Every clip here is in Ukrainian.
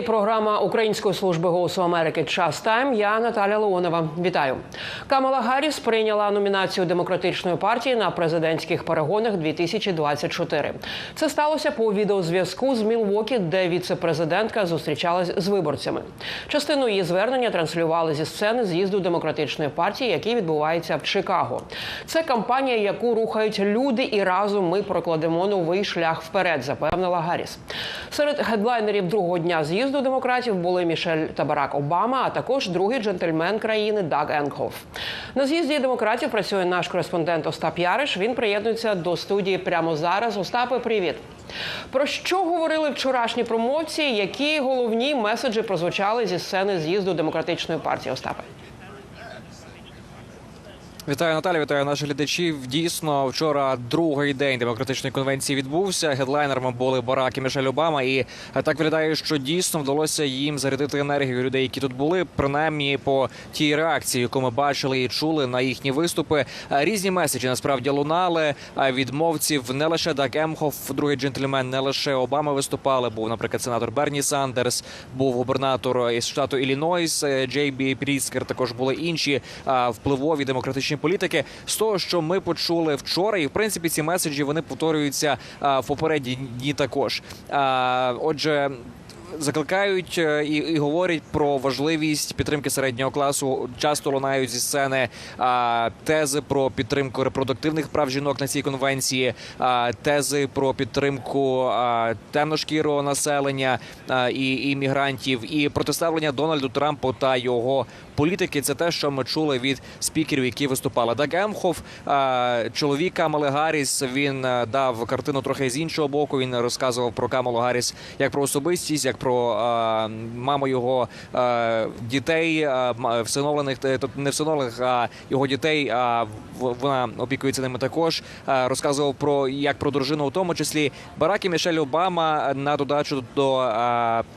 В програма Української служби голосу Америки Час Тайм. Я Наталя Леонова. Вітаю. Камала Гарріс прийняла номінацію демократичної партії на президентських перегонах 2024. Це сталося по відеозв'язку з Мілвокі, де віце-президентка зустрічалась з виборцями. Частину її звернення транслювали зі сцени з'їзду демократичної партії, який відбувається в Чикаго. Це кампанія, яку рухають люди, і разом ми прокладемо новий шлях вперед, запевнила Гарріс. Серед гедлайнерів другого дня з'їзду демократів були Мішель та Барак Обама, а також другий джентльмен країни Даг Енкhoф. На з'їзді демократів працює наш кореспондент Остап Яриш. Він приєднується до студії прямо зараз. Остапе, привіт. Про що говорили вчорашні промовці? Які головні меседжі прозвучали зі сцени з'їзду демократичної партії? Остапе. Вітаю Наталя, вітаю наших глядачів. Дійсно, вчора другий день демократичної конвенції відбувся. Гедлайнерами були Барак і Мішель Обама. І так виглядає, що дійсно вдалося їм зарядити енергію людей, які тут були, принаймні по тій реакції, яку ми бачили і чули на їхні виступи. Різні меседжі насправді лунали від мовців не лише Даг Емхоф, другий джентльмен, не лише Обама виступали. Був, наприклад, сенатор Берні Сандерс, був губернатор із штату Іллінойс Джей Бі Пріскер. Також були інші впливові демократичні політики з того, що ми почули вчора, і в принципі ці меседжі вони повторюються в попередні дні також. Отже. Закликають е, і, і говорять про важливість підтримки середнього класу. Часто лунають зі сцени а, тези про підтримку репродуктивних прав жінок на цій конвенції, а, тези про підтримку а, темношкірого населення а, і іммігрантів, і протиставлення Дональду Трампу та його політики. Це те, що ми чули від спікерів, які виступали. Даг Емхоф, а, чоловік Камали Гарріс, Він дав картину трохи з іншого боку. Він розказував про Камалу Гарріс як про особистість, як про маму його дітей, всиновлених, е, не всиновлених, а його дітей. А вона опікується ними також. Розказував про як про дружину, у тому числі Барак і Мішель Обама на додачу до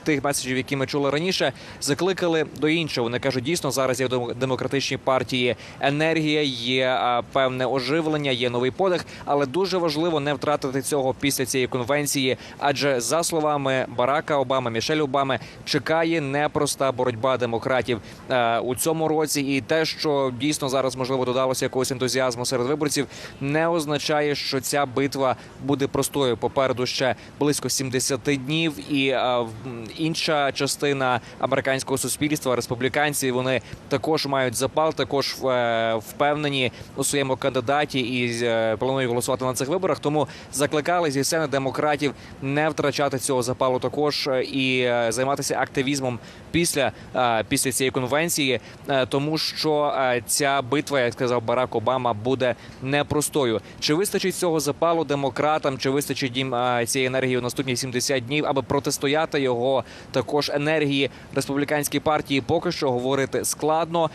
тих меседжів, які ми чули раніше, закликали до іншого. Вони кажуть, дійсно зараз є в демо- демократичній партії енергія, є певне оживлення, є новий подих, але дуже важливо не втратити цього після цієї конвенції. Адже за словами Барака Обами, Мішель Обами, чекає непроста боротьба демократів е, у цьому році. І те, що дійсно зараз можливо додалося якогось ентузіазму серед виборців, не означає, що ця битва буде простою. Попереду ще близько 70 днів, і е, інша частина американського суспільства, республіканці, вони також мають запал, також е, впевнені у своєму кандидаті і планують голосувати на цих виборах. Тому закликали зі сцени демократів не втрачати цього запалу також е, і е, займатися активізмом після, е, після цієї конвенції, е, тому що ця битва, як сказав Барак Обама, буде непростою. Чи вистачить цього запалу демократам? Чи вистачить їм цієї енергії у наступні 70 днів, аби протистояти його також енергії республіканській партії? Поки що говорити складно.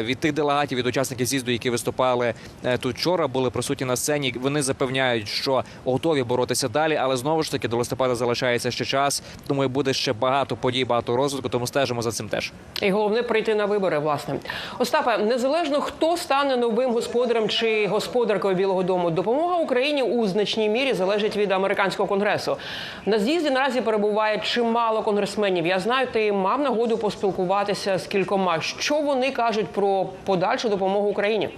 Від тих делегатів, від учасників з'їзду, які виступали тут вчора, були присутні на сцені. Вони запевняють, що готові боротися далі, але знову ж таки до листопада залишається ще час. Тому буде ще багато подій, багато розвитку. Тому стежимо за цим теж. І головне прийти на вибори. Власне, Остапе, незалежно хто стане новим господарем чи господаркою Білого Дому, допомога Україні у значній мірі залежить від американського конгресу. На з'їзді наразі перебуває чимало конгресменів. Я знаю, ти мав нагоду поспілкуватися з кількома. Що вони кажуть про подальшу допомогу Україні?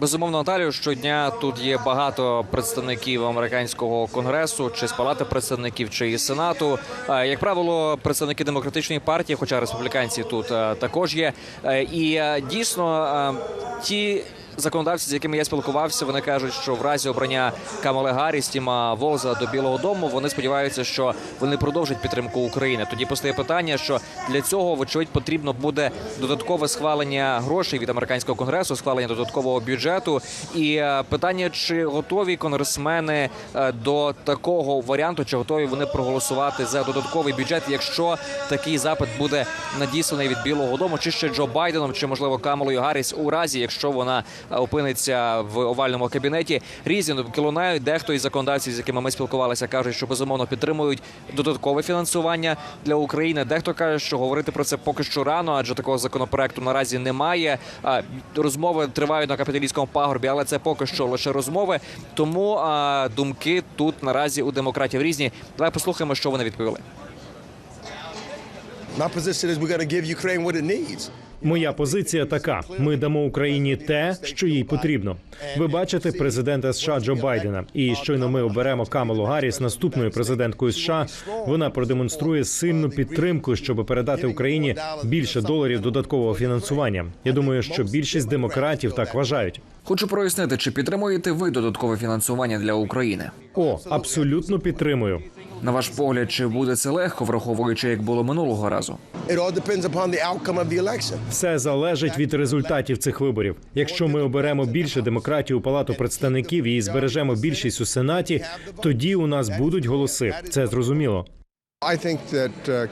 Безумовно, Наталію, щодня тут є багато представників американського конгресу, чи з палати представників, чи із сенату. Е, Як правило, представники демократичної партії, хоча республіканці тут е, також є. Е, І дійсно ті. Законодавці, з якими я спілкувався, вони кажуть, що в разі обрання Камали Гарріс, Тіма Волза до Білого Дому вони сподіваються, що вони продовжать підтримку України. Тоді постає питання, що для цього вочевидь потрібно буде додаткове схвалення грошей від американського конгресу, схвалення додаткового бюджету. І е, питання, чи готові конгресмени е, до такого варіанту, чи готові вони проголосувати за додатковий бюджет, якщо такий запит буде надісланий від Білого Дому, чи ще Джо Байденом, чи можливо Камалою Гарріс, у разі, якщо вона опиниться в овальному кабінеті. Різні думки лунають. Дехто із законодавців, з якими ми спілкувалися, кажуть, що безумовно підтримують додаткове фінансування для України. Дехто каже, що говорити про це поки що рано, адже такого законопроекту наразі немає. Розмови тривають на капіталійському пагорбі, але це поки що лише розмови. Тому думки тут наразі у демократів різні. Давай послухаємо, що вони відповіли. My position is we're going to give Ukraine what it needs. Моя позиція така: ми дамо Україні те, що їй потрібно. Ви бачите президента США Джо Байдена, і щойно ми оберемо Камалу Гарріс наступною президенткою США. Вона продемонструє сильну підтримку, щоб передати Україні більше доларів додаткового фінансування. Я думаю, що більшість демократів так вважають. Хочу прояснити, чи підтримуєте ви додаткове фінансування для України? О, абсолютно підтримую. На ваш погляд, чи буде це легко, враховуючи як було минулого разу? Все залежить від результатів цих виборів. Якщо ми оберемо більше демократію у палату представників і збережемо більшість у сенаті, тоді у нас будуть голоси. Це зрозуміло. Uh,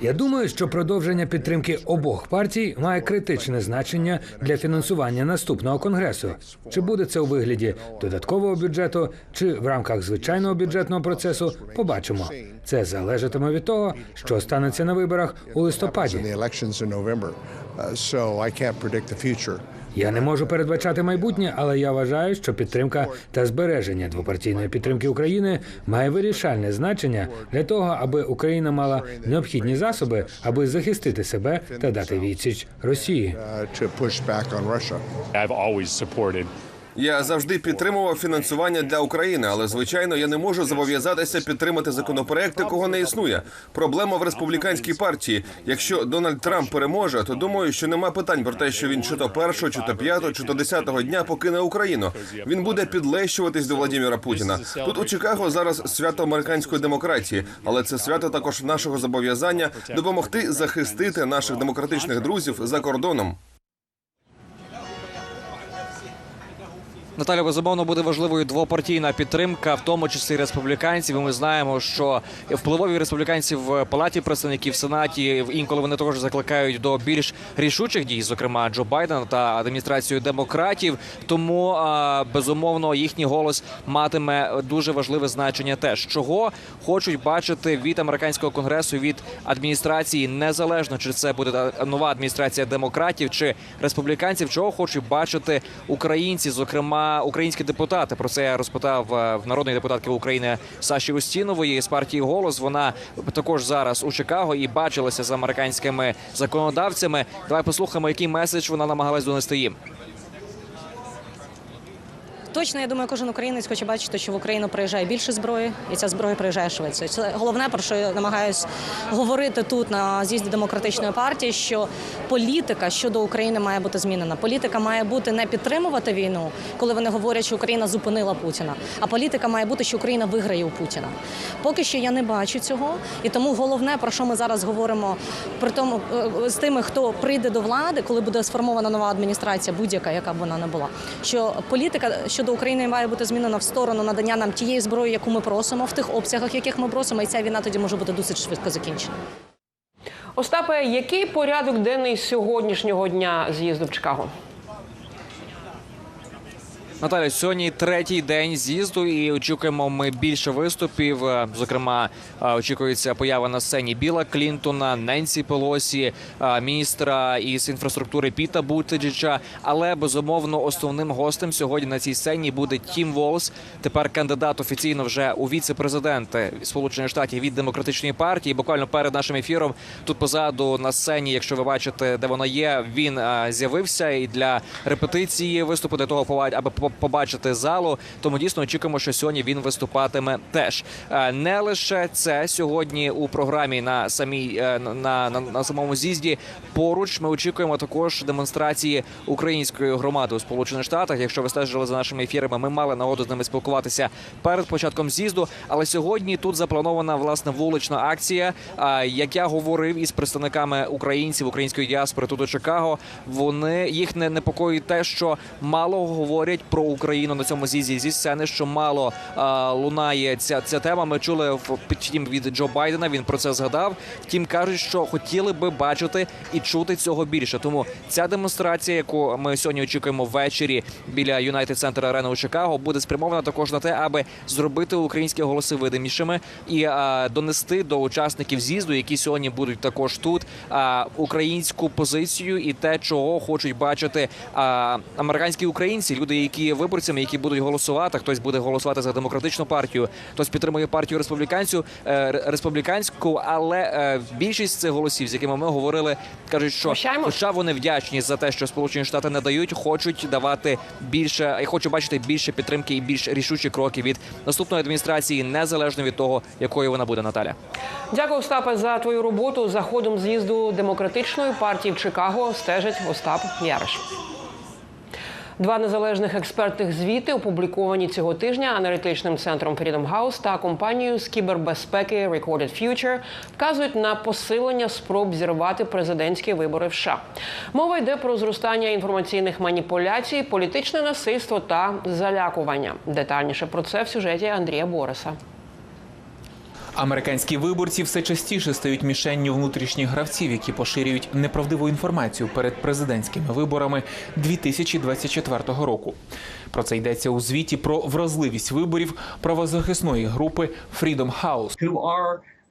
Я думаю, що продовження підтримки обох партій має критичне значення для фінансування наступного конгресу. Чи буде це у вигляді додаткового бюджету, чи в рамках звичайного бюджетного процесу, побачимо. Це залежатиме від того, що станеться на виборах у листопаді. Uh. Я не можу передбачати майбутнє, але я вважаю, що підтримка та збереження двопартійної підтримки України має вирішальне значення для того, аби Україна мала необхідні засоби, аби захистити себе та дати відсіч Росії. Я завжди підтримував фінансування для України, але звичайно я не можу зобов'язатися підтримати законопроект, якого не існує. Проблема в республіканській партії. Якщо Дональд Трамп переможе, то думаю, що нема питань про те, що він чи то першого, чи то п'ятого, чи то десятого дня покине Україну. Він буде підлещуватись до Владимира Путіна. Тут у Чикаго зараз свято американської демократії, але це свято також нашого зобов'язання допомогти захистити наших демократичних друзів за кордоном. Наталя, безумовно, буде важливою двопартійна підтримка, в тому числі республіканців. Ми знаємо, що впливові республіканці в палаті представників сенаті інколи вони також закликають до більш рішучих дій, зокрема Джо Байдена та адміністрацію демократів. Тому безумовно їхній голос матиме дуже важливе значення. Теж чого хочуть бачити від американського конгресу від адміністрації, незалежно чи це буде нова адміністрація демократів чи республіканців, чого хочуть бачити українці, зокрема українські депутати. Про це розпитав народний в народної депутатки України Саші Устінової з партії Голос. Вона також зараз у Чикаго і бачилася з американськими законодавцями. Давай послухаємо, який меседж вона намагалась донести їм. Точно, я думаю, кожен українець хоче бачити, що в Україну приїжджає більше зброї, і ця зброя приїжджає швидше. Це головне, про що я намагаюся говорити тут на з'їзді демократичної партії, що політика щодо України має бути змінена. Політика має бути не підтримувати війну, коли вони говорять, що Україна зупинила Путіна. А політика має бути, що Україна виграє у Путіна. Поки що я не бачу цього, і тому головне, про що ми зараз говоримо, при тому е, з тими, хто прийде до влади, коли буде сформована нова адміністрація, будь-яка, яка б вона не була, що політика щодо України має бути змінена в сторону надання нам тієї зброї, яку ми просимо, в тих обсягах, яких ми просимо, і ця війна тоді може бути досить швидко закінчена. Остапе, який порядок денний сьогоднішнього дня з'їзду в Чикаго? Наталя, сьогодні третій день з'їзду, і очікуємо ми більше виступів. Е, Зокрема, е, очікується поява на сцені Біла Клінтона, Ненсі Пелосі, е, міністра із інфраструктури Піта Бутиджича. Але безумовно основним гостем сьогодні на цій сцені буде Тім Волс. Тепер кандидат офіційно вже у віце-президенти Сполучених Штатів від демократичної партії. Буквально перед нашим ефіром тут позаду на сцені, якщо ви бачите, де вона є, він з'явився і для репетиції виступу для того, аби побачити залу. Тому дійсно очікуємо, що сьогодні він виступатиме теж. Е, Не лише це сьогодні у програмі на самій е, на, на, на самому з'їзді. Поруч ми очікуємо також демонстрації української громади у Сполучених Штатах. Якщо ви стежили за нашими ефірами, ми мали нагоду з ними спілкуватися перед початком з'їзду. Але сьогодні тут запланована власне вулична акція. А, Як я говорив із представниками українців української діаспори тут у Чикаго, вони їх не непокоїть те, що мало говорять про. Про Україну на цьому з'їзді зі сцени, що мало а, лунає ця, ця тема. Ми чули в втім від Джо Байдена. Він про це згадав. Втім, кажуть, що хотіли би бачити і чути цього більше. Тому ця демонстрація, яку ми сьогодні очікуємо ввечері біля United Center Arena у Чикаго, буде спрямована також на те, аби зробити українські голоси видимішими і а, донести до учасників з'їзду, які сьогодні будуть також тут, а, українську позицію і те, чого хочуть бачити а, американські українці, люди, які є виборцями, які будуть голосувати. Хтось буде голосувати за демократичну партію, хтось підтримує партію республіканцю е, республіканську, але е, більшість цих голосів, з якими ми говорили, кажуть, що хоча вони вдячні за те, що Сполучені Штати не дають, хочуть давати більше і хочу бачити більше підтримки і більш рішучі кроки від наступної адміністрації, незалежно від того, якою вона буде Наталя. Дякую, Остапе, за твою роботу. За ходом з'їзду демократичної партії в Чикаго стежить Остап Яриш. Два незалежних експертних звіти опубліковані цього тижня аналітичним центром Freedom House та компанією з кібербезпеки Recorded Future вказують на посилення спроб зірвати президентські вибори в США. Мова йде про зростання інформаційних маніпуляцій, політичне насильство та залякування. Детальніше про це в сюжеті Андрія Бориса. Американські виборці все частіше стають мішенню внутрішніх гравців, які поширюють неправдиву інформацію перед президентськими виборами 2024 року. Про це йдеться у звіті про вразливість виборів правозахисної групи Freedom House.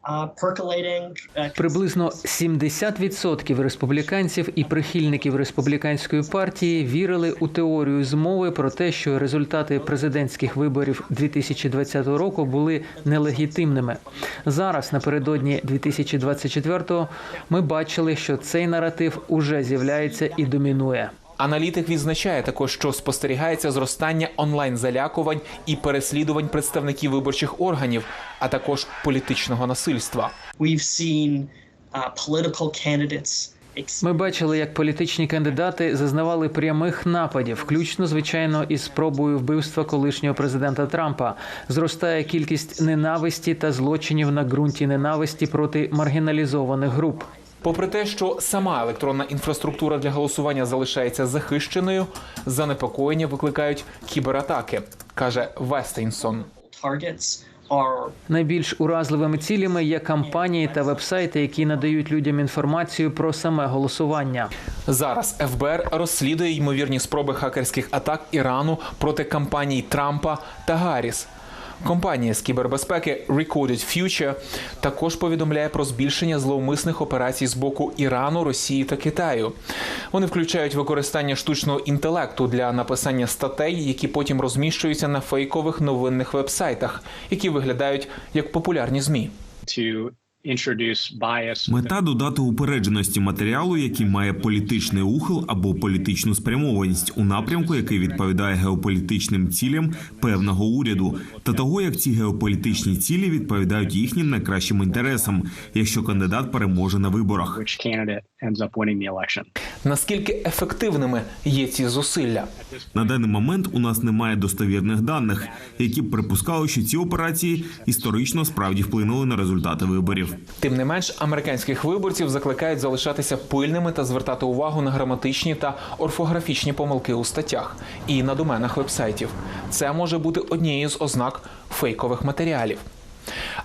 Uh, Приблизно 70% республіканців і прихильників республіканської партії вірили у теорію змови про те, що результати президентських виборів 2020 року були нелегітимними. Зараз, напередодні 2024-го, ми бачили, що цей наратив уже з'являється і домінує. Аналітик відзначає також, що спостерігається зростання онлайн-залякувань і переслідувань представників виборчих органів, а також політичного насильства. uh, Ми бачили, як політичні кандидати зазнавали прямих нападів, включно звичайно із спробою вбивства колишнього президента Трампа. Зростає кількість ненависті та злочинів на ґрунті ненависті проти маргіналізованих груп. Попри те, що сама електронна інфраструктура для голосування залишається захищеною, занепокоєння викликають кібератаки, каже targets Найбільш уразливими цілями є кампанії та вебсайти, які надають людям інформацію про саме голосування. Зараз ФБР розслідує ймовірні спроби хакерських атак Ірану проти кампаній Трампа та Гарріс. Компанія з кібербезпеки Recorded Future також повідомляє про збільшення зловмисних операцій з боку Ірану, Росії та Китаю. Вони включають використання штучного інтелекту для написання статей, які потім розміщуються на фейкових новинних вебсайтах, які виглядають як популярні змі. Мета додати упередженості матеріалу, який має політичний ухил або політичну спрямованість у напрямку, який відповідає геополітичним цілям певного уряду, та того, як ці геополітичні цілі відповідають їхнім найкращим інтересам, якщо кандидат переможе на виборах. Наскільки ефективними є ці зусилля? На даний момент у нас немає достовірних даних, які б припускали, що ці операції історично справді вплинули на результати виборів. Тим не менш, американських виборців закликають залишатися пильними та звертати увагу на граматичні та орфографічні помилки у статтях і на доменах вебсайтів. Це може бути однією з ознак фейкових матеріалів.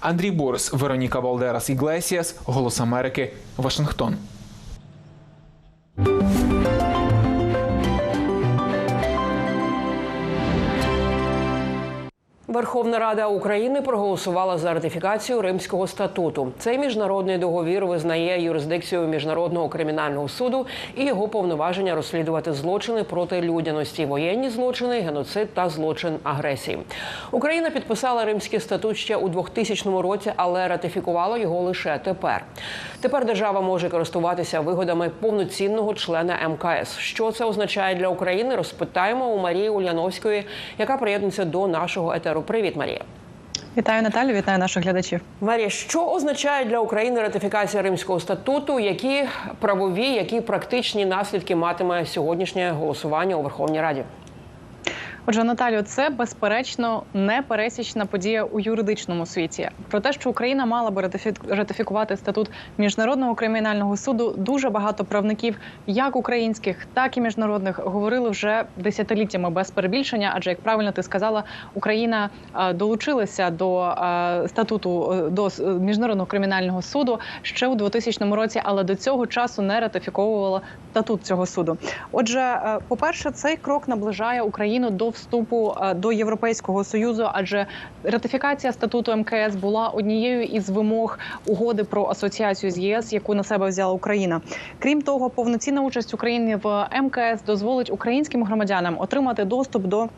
Андрій Борис, Вероніка Валдерас Іглесіас, Голос Америки, Вашингтон. Верховна Рада України проголосувала за ратифікацію Римського статуту. Цей міжнародний договір визнає юрисдикцію міжнародного кримінального суду і його повноваження розслідувати злочини проти людяності, воєнні злочини, геноцид та злочин агресії. Україна підписала Римський статут ще у 2000 році, але ратифікувала його лише тепер. Тепер держава може користуватися вигодами повноцінного члена МКС. Що це означає для України? Розпитаємо у Марії Ульяновської, яка приєднується до нашого етеру. Привіт, Марія. Вітаю Наталю, вітаю наших глядачів. Марія, що означає для України ратифікація Римського статуту? Які правові, які практичні наслідки матиме сьогоднішнє голосування у Верховній Раді? Отже, Наталю, це безперечно непересічна подія у юридичному світі. Про те, що Україна мала би ратифі- ратифікувати статут міжнародного кримінального суду, дуже багато правників, як українських, так і міжнародних, говорили вже десятиліттями без перебільшення. Адже як правильно ти сказала, Україна е, долучилася до е, статуту е, до міжнародного кримінального суду ще у 2000 році, але до цього часу не ратифіковувала статут цього суду. Отже, е, по-перше, цей крок наближає Україну до вступу е, до Європейського союзу, адже ратифікація статуту МКС була однією із вимог угоди про асоціацію з ЄС, яку на себе взяла Україна. Крім того, повноцінна участь України в МКС дозволить українським громадянам отримати доступ до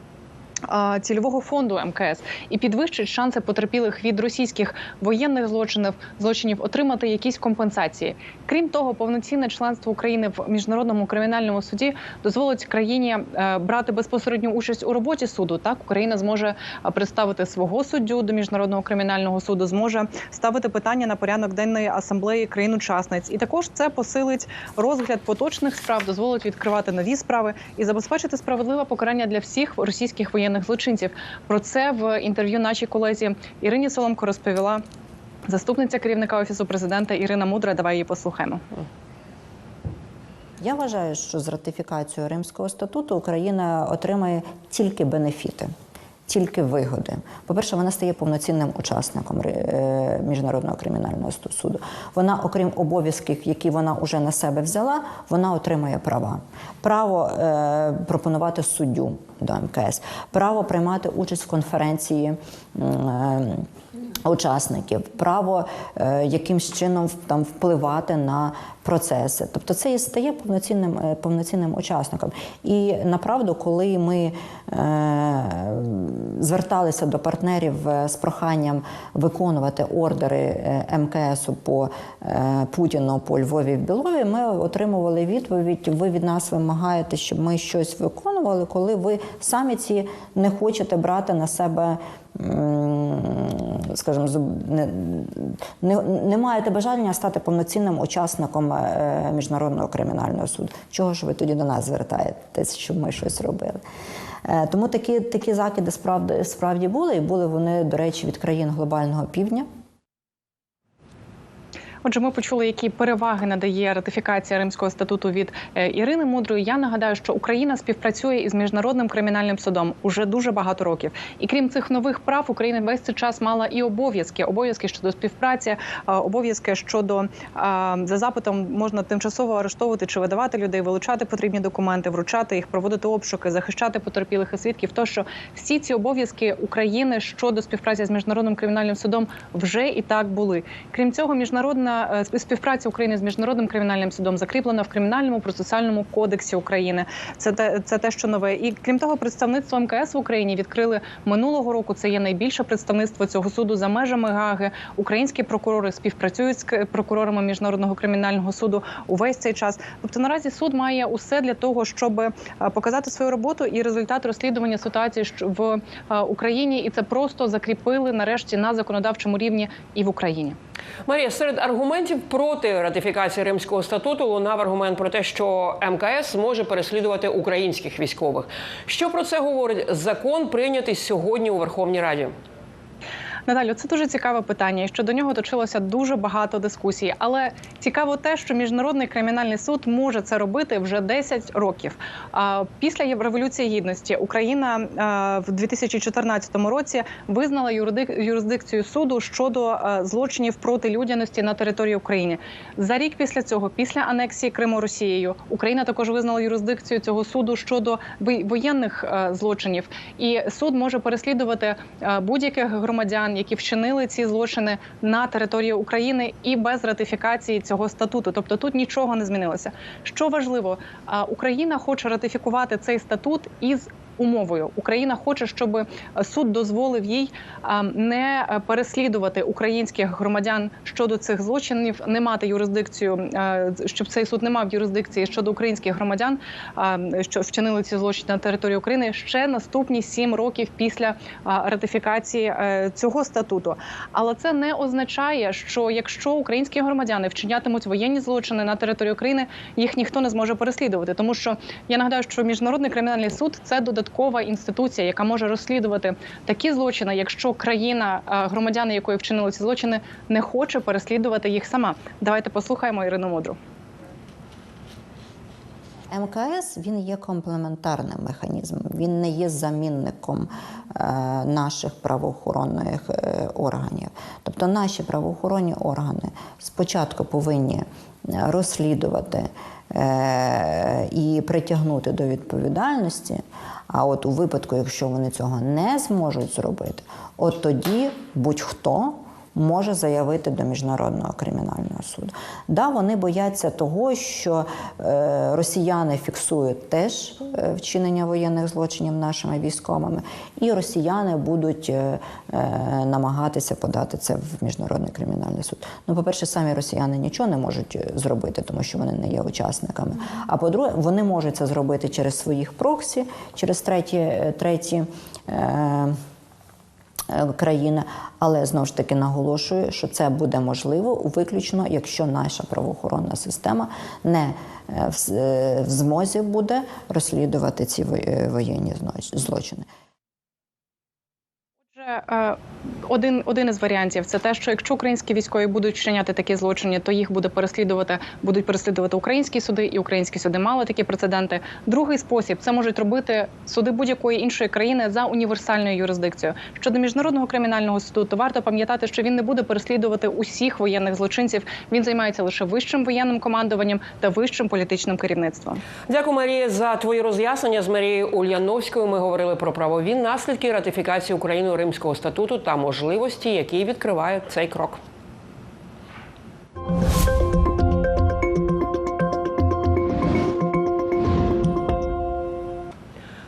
цільового фонду МКС і підвищить шанси потерпілих від російських воєнних злочинів злочинів отримати якісь компенсації. Крім того, повноцінне членство України в міжнародному кримінальному суді дозволить країні е, брати безпосередню участь у роботі суду. Так Україна зможе е, представити свого суддю до міжнародного кримінального суду, зможе ставити питання на порядок денної асамблеї країн-учасниць, і також це посилить розгляд поточних справ, дозволить відкривати нові справи і забезпечити справедливе покарання для всіх російських воєнних злочинців. Про це в інтерв'ю нашій колезі Ірині Соломко розповіла заступниця керівника офісу президента Ірина Мудра. Давай її послухаємо. Я вважаю, що з ратифікацією Римського статуту Україна отримає тільки бенефіти, тільки вигоди. По-перше, вона стає повноцінним учасником е, міжнародного кримінального суду. Вона, окрім обов'язків, які вона вже на себе взяла, вона отримає права: право е, пропонувати суддю до МКС, право приймати участь в конференції. Е, Учасників право е, якимсь чином там впливати на процеси, тобто це і стає повноцінним е, повноцінним учасником. І направду, коли ми е, зверталися до партнерів е, з проханням виконувати ордери е, МКСу по е, Путіну по Львові в Білові, ми отримували відповідь: ви від нас вимагаєте, щоб ми щось виконували, коли ви самі ці не хочете брати на себе. м, Скажімо, не, не, не маєте бажання стати повноцінним учасником е, міжнародного кримінального суду. Чого ж ви тоді до нас звертаєтесь, щоб ми щось робили? Е, Тому такі, такі закиди справді, справді були, і були вони, до речі, від країн глобального півдня. Отже, ми почули, які переваги надає ратифікація Римського статуту від е, Ірини Мудрої. Я нагадаю, що Україна співпрацює із міжнародним кримінальним судом уже дуже багато років. І крім цих нових прав, Україна весь цей час мала і обов'язки: обов'язки щодо співпраці, е, обов'язки щодо е, за запитом можна тимчасово арештовувати чи видавати людей, вилучати потрібні документи, вручати їх, проводити обшуки, захищати потерпілих і свідків. Тощо всі ці обов'язки України щодо співпраці з міжнародним кримінальним судом вже і так були. Крім цього, міжнародна е, співпраця України з міжнародним кримінальним судом закріплена в кримінальному процесуальному кодексі України. Це те, це те, що нове. І крім того, представництво МКС в Україні відкрили минулого року. Це є найбільше представництво цього суду за межами Гаги. Українські прокурори співпрацюють з прокурорами міжнародного кримінального суду увесь цей час. Тобто наразі суд має усе для того, щоб е, показати свою роботу і результат розслідування ситуації в е, Україні, і це просто закріпили нарешті на законодавчому рівні і в Україні. Марія, серед аргументів проти ратифікації Римського статуту лунав аргумент про те, що МКС може переслідувати українських військових. Що про це говорить закон, прийнятий сьогодні у Верховній Раді? Наталю, це дуже цікаве питання, і що до нього точилося дуже багато дискусій. Але цікаво те, що міжнародний кримінальний суд може це робити вже 10 років. Після революції гідності Україна в 2014 році визнала юрисдикцію суду щодо злочинів проти людяності на території України. За рік після цього, після анексії Криму Росією, Україна також визнала юрисдикцію цього суду щодо воєнних злочинів. І суд може переслідувати будь-яких громадян, які вчинили ці злочини на території України і без ратифікації цього статуту. Тобто тут нічого не змінилося. Що важливо, Україна хоче ратифікувати цей статут із. Умовою Україна хоче, щоб е, суд дозволив їй не е, переслідувати українських громадян щодо цих злочинів, не мати юрисдикцію, е, щоб цей суд не мав юрисдикції щодо українських громадян, що вчинили ці злочини на території України ще наступні сім років після ратифікації е, цього статуту. Але це не означає, що якщо українські громадяни вчинятимуть воєнні злочини на території України, їх ніхто не зможе переслідувати, тому що я нагадаю, що міжнародний кримінальний суд це додатково додаткова інституція, яка може розслідувати такі злочини, якщо країна, е, громадяни якої вчинили ці злочини, не хоче переслідувати їх сама. Давайте послухаємо Ірину Мудру. МКС він є комплементарним механізмом, він не є замінником е, наших правоохоронних е, органів. Тобто наші правоохоронні органи спочатку повинні розслідувати і притягнути до відповідальності. А от у випадку, якщо вони цього не зможуть зробити, от тоді будь-хто може заявити до міжнародного кримінального суду. Да, вони бояться того, що е, росіяни фіксують теж е, вчинення воєнних злочинів нашими військовими, і росіяни будуть е, намагатися подати це в міжнародний кримінальний суд. Ну, по-перше, самі росіяни нічого не можуть зробити, тому що вони не є учасниками. А по-друге, вони можуть це зробити через своїх проксі, через треті, треті. Е, країни, але знову ж таки наголошую, що це буде можливо виключно, якщо наша правоохоронна система не е, е, в змозі буде розслідувати ці е, воєнні злочини. Е, один, один із варіантів це те, що якщо українські військові будуть вчиняти такі злочини, то їх буде переслідувати, будуть переслідувати українські суди, і українські суди мали такі прецеденти. Другий спосіб це можуть робити суди будь-якої іншої країни за універсальною юрисдикцією. Щодо міжнародного кримінального суду, то варто пам'ятати, що він не буде переслідувати усіх воєнних злочинців. Він займається лише вищим воєнним командуванням та вищим політичним керівництвом. Дякую, Марія, за твої роз'яснення. З Марією Ульяновською ми говорили про правові наслідки ратифікації Україною Римського статуту та можливості, які відкриває цей крок.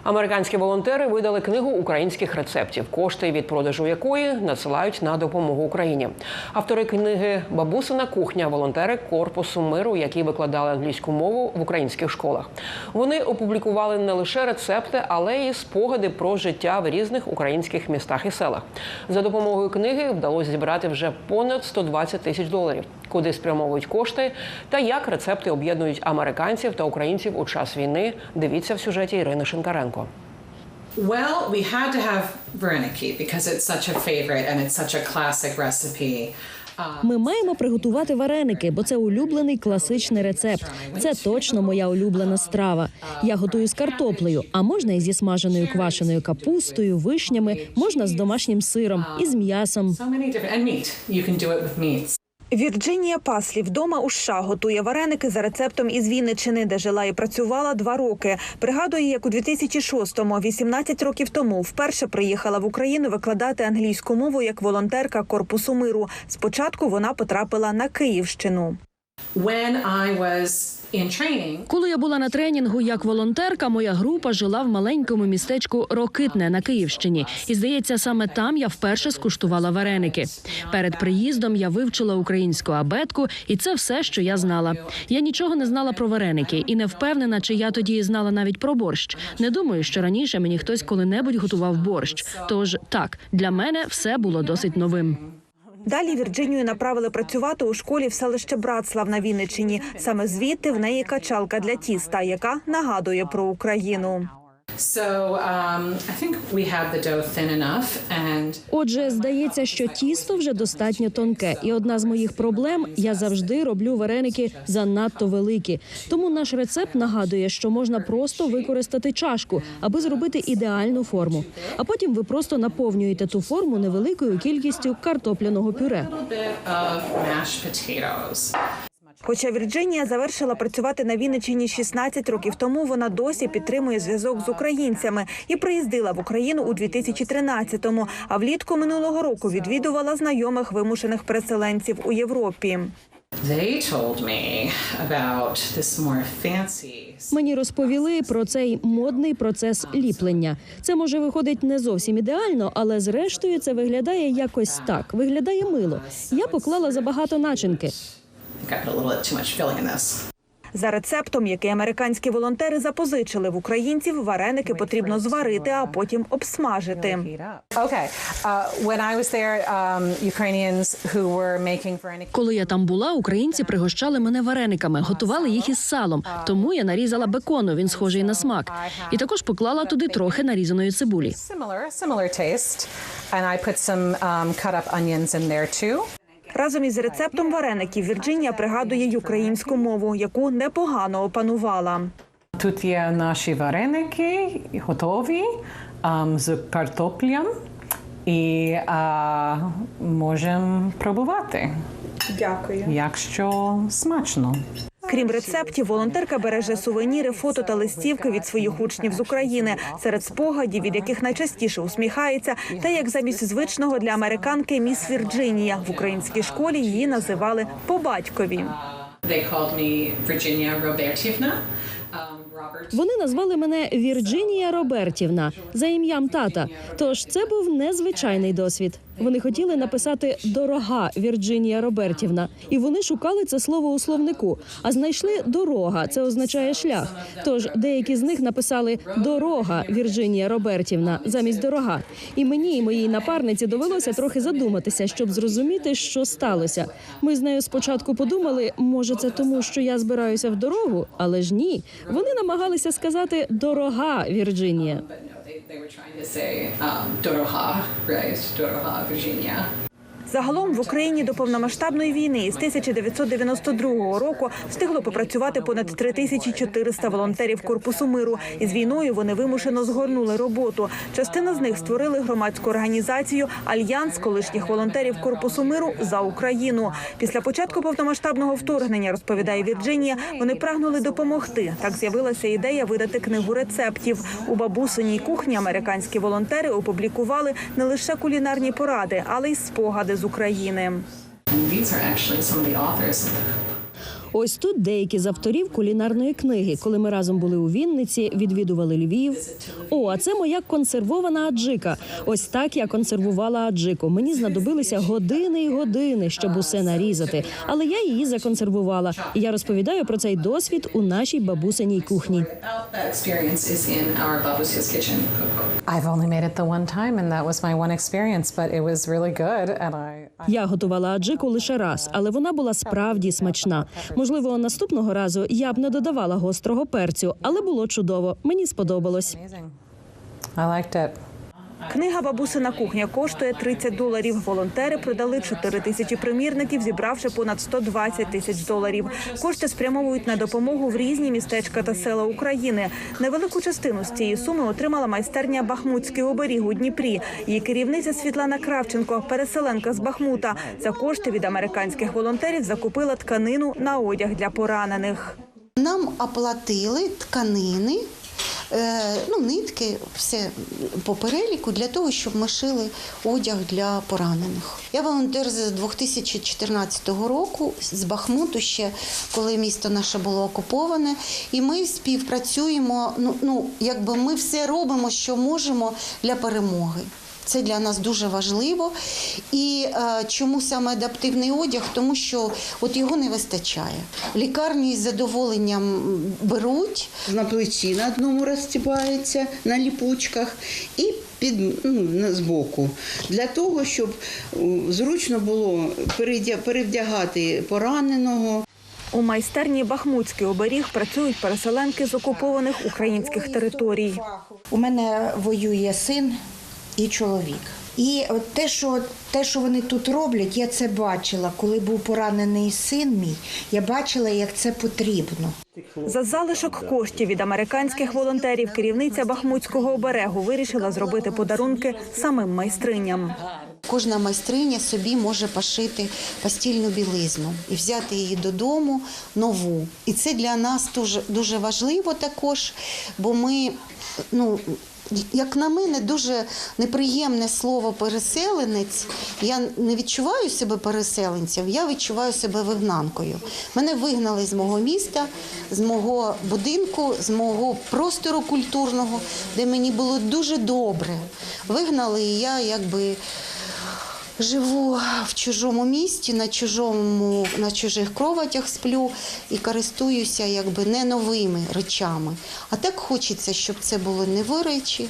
Американські волонтери видали книгу українських рецептів, кошти від продажу якої надсилають на допомогу Україні. Автори книги Бабусина кухня, волонтери корпусу миру, які викладали англійську мову в українських школах. Вони опублікували не лише рецепти, але й спогади про життя в різних українських містах і селах. За допомогою книги вдалося зібрати вже понад 120 тисяч доларів. Куди спрямовують кошти та як рецепти об'єднують американців та українців у час війни. Дивіться в сюжеті Ірини Шинкаренко. Well, we had to have vareniki because it's such a favorite and it's such a classic recipe. Ми маємо приготувати вареники, бо це улюблений класичний рецепт. Це точно моя улюблена страва. Я готую з картоплею, а можна і зі смаженою квашеною капустою, вишнями, можна з домашнім сиром і з м'ясом. Вірджинія Паслі вдома у США готує вареники за рецептом із Вінничини, де жила і працювала два роки. Пригадує, як у 2006-му, 18 років тому, вперше приїхала в Україну викладати англійську мову як волонтерка корпусу миру. Спочатку вона потрапила на Київщину. When I was Коли я була на тренінгу як волонтерка, моя група жила в маленькому містечку Рокитне на Київщині. І здається, саме там я вперше скуштувала вареники. Перед приїздом я вивчила українську абетку, і це все, що я знала. Я нічого не знала про вареники і не впевнена, чи я тоді знала навіть про борщ. Не думаю, що раніше мені хтось коли-небудь готував борщ. Тож так, для мене все було досить новим. Далі Вірджинію направили працювати у школі в селище Братслав на Вінниччині. Саме звідти в неї качалка для тіста, яка нагадує про Україну. So um, I think we have the dough thin enough and Отже, здається, що тісто вже достатньо тонке, і одна з моїх проблем я завжди роблю вареники занадто великі. Тому наш рецепт нагадує, що можна просто використати чашку, аби зробити ідеальну форму. А потім ви просто наповнюєте ту форму невеликою кількістю картопляного пюре. Хоча Вірджинія завершила працювати на Вінниччині 16 років тому, вона досі підтримує зв'язок з українцями і приїздила в Україну у 2013-му, А влітку минулого року відвідувала знайомих вимушених переселенців у Європі. Мені розповіли про цей модний процес ліплення. Це може виходить не зовсім ідеально, але зрештою це виглядає якось так. Виглядає мило. Я поклала забагато начинки. Got a little bit too much filling in this. За рецептом, який американські волонтери запозичили в українців, вареники потрібно зварити, а потім обсмажити. Okay. Uh, when I was there, um, who were making. Коли я там була, українці пригощали мене варениками, готували їх із салом. Тому я нарізала бекону. Він схожий на смак. І також поклала туди трохи нарізаної цибулі. Разом із рецептом вареників Вірджинія пригадує й українську мову, яку непогано опанувала. Тут є наші вареники готові з картоплям і а, можемо пробувати, Дякую. якщо смачно. Крім рецептів, волонтерка береже сувеніри, фото та листівки від своїх учнів з України серед спогадів, від яких найчастіше усміхається, та як замість звичного для американки міс Вірджинія в українській школі її називали по батькові. Um. Вони назвали мене Вірджинія Робертівна за ім'ям тата. Тож це був незвичайний досвід. Вони хотіли написати дорога Вірджинія Робертівна, і вони шукали це слово у словнику. А знайшли дорога. Це означає шлях. Тож деякі з них написали дорога Вірджинія Робертівна замість дорога. І мені і моїй напарниці довелося трохи задуматися, щоб зрозуміти, що сталося. Ми з нею спочатку подумали, може, це тому, що я збираюся в дорогу, але ж ні. Вони намагалися сказати дорога Вірджинія. They were trying to say um, Doroha, right? Doroha, Virginia. Загалом в Україні до повномасштабної війни із 1992 року встигло попрацювати понад 3400 волонтерів корпусу миру. Із війною вони вимушено згорнули роботу. Частина з них створили громадську організацію Альянс колишніх волонтерів корпусу миру за Україну. Після початку повномасштабного вторгнення розповідає Вірджинія. Вони прагнули допомогти. Так з'явилася ідея видати книгу рецептів. У бабусиній кухні американські волонтери опублікували не лише кулінарні поради, але й спогади з України. Of the Ось тут деякі з авторів кулінарної книги. Коли ми разом були у Вінниці, відвідували Львів. О, а це моя консервована аджика. Ось так я консервувала аджику. Мені знадобилися години і години, щоб усе нарізати. Але я її законсервувала. І я розповідаю про цей досвід у нашій бабусиній кухні. I've only made it the one time, and that was my one experience, but it was really good, and I. Я готувала аджику лише раз, але вона була справді смачна. Можливо, наступного разу я б не додавала гострого перцю, але було чудово. Мені сподобалось. I liked it. Книга Бабусина кухня коштує 30 доларів. Волонтери продали 4 тисячі примірників, зібравши понад 120 тисяч доларів. Кошти спрямовують на допомогу в різні містечка та села України. Невелику частину з цієї суми отримала майстерня Бахмутський оберіг у Дніпрі. Її керівниця Світлана Кравченко, переселенка з Бахмута. За кошти від американських волонтерів закупила тканину на одяг для поранених. Нам оплатили тканини, ну, нитки, все по переліку для того, щоб ми шили одяг для поранених. Я волонтер з 2014 року з Бахмуту ще, коли місто наше було окуповане, і ми співпрацюємо. Ну, ну якби ми все робимо, що можемо для перемоги. Це для нас дуже важливо. І е, чому саме адаптивний одяг? Тому що от його не вистачає. Лікарні з задоволенням беруть. На плечі на одному розстібається на ліпучках і під ну, збоку. Для того, щоб зручно було передя- перевдягати пораненого. У майстерні Бахмутський оберіг працюють переселенки з окупованих українських територій. У мене воює син і чоловік. І от те, що те, що вони тут роблять, я це бачила. Коли був поранений син мій, я бачила, як це потрібно. За залишок коштів від американських волонтерів керівниця Бахмутського оберегу вирішила зробити подарунки самим майстриням. Кожна майстриня собі може пошити постільну білизну і взяти її додому нову. І це для нас дуже, дуже важливо також, бо ми, ну, як на мене, дуже неприємне слово переселенець. Я не відчуваю себе переселенцем, я відчуваю себе вигнанкою. Мене вигнали з мого міста, з мого будинку, з мого простору культурного, де мені було дуже добре. Вигнали, і я якби живу в чужому місті, на чужому, на чужих кроватях сплю і користуюся якби не новими речами. А так хочеться, щоб це були нові речі.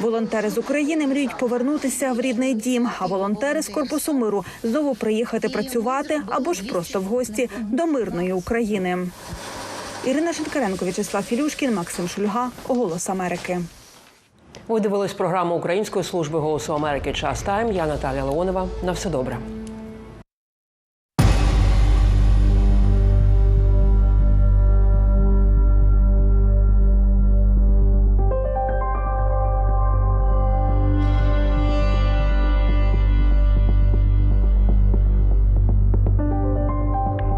Волонтери з України мріють повернутися в рідний дім, а волонтери з корпусу миру знову приїхати працювати або ж просто в гості до мирної України. Ірина Шинкаренко, В'ячеслав Філюшкін, Максим Шульга, Голос Америки. Ви дивились програму Української служби голосу Америки Час Тайм. Я Наталя Леонова. На все добре.